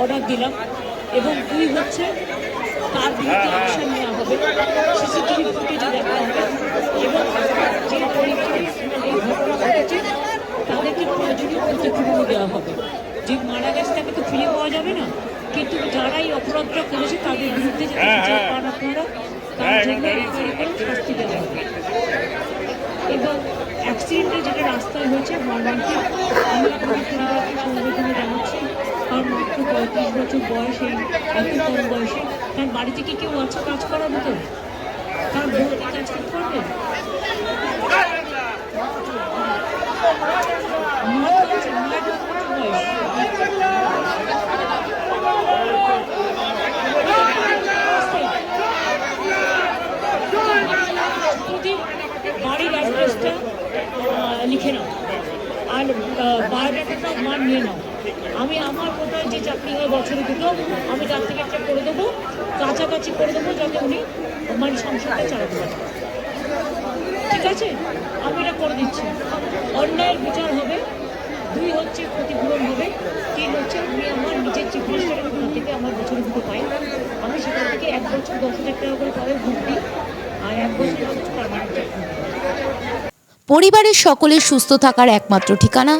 Order দিলাম। এবং দুই হচ্ছে বিরুদ্ধে অ্যাকশন দেখা এবং যে পরিবারে এই ঘটনা ঘটেছে তাদেরকে প্রয়োজনীয় ক্ষতিপূরণ দেওয়া হবে যে মারা গেছে তাকে তো ফিরে পাওয়া যাবে না কিন্তু যারা এই করেছে তাদের বিরুদ্ধে যাতে আপনারা এবং অ্যাক্সিডেন্টে যেটা রাস্তায় হয়েছে মর্মান্তিক আমি জানাচ্ছি তার মাত্র পঁয়ত্রিশ বছর বয়স এত কম বয়সে তার বাড়িতে কি কেউ আছে কাজ করার মতো? তার বউকে কাজ বছর বাড়ির অ্যাড্রেসটা লিখে নাও। আর বায়োডাটাটা আমার নিয়ে নাও। আমি আমার কোথায় যে চাকরি হয় বছরে দুটো, আমি তার থেকে একটা করে দেবো। কাছাকাছি করে দেবো, যাতে উনি মানে সংসারটা চালাতে পারে। ঠিক আছে? আমি এটা করে দিচ্ছি। অন্যায়ের বিচার হবে, দুই হচ্ছে ক্ষতিপূরণ হবে, তিন হচ্ছে আমি আমার নিজের চিফ মিনিস্টারের ওখান থেকে আমার বছরে দুটো পাই। আমি সেখান থেকে এক বছর দশ হাজার টাকা করে ভোট দিই, আর এক বছর পারমানেন্ট পরিবারের সকলের সুস্থ থাকার একমাত্র ঠিকানা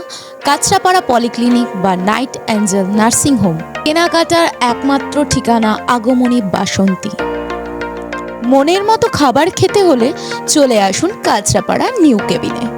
কাছড়াপাড়া পলিক্লিনিক বা নাইট অ্যাঞ্জেল নার্সিং হোম। কেনাকাটার একমাত্র ঠিকানা আগমনী বাসন্তী। মনের মতো খাবার খেতে হলে চলে আসুন কাঁচরাপাড়া নিউ কেবিনে।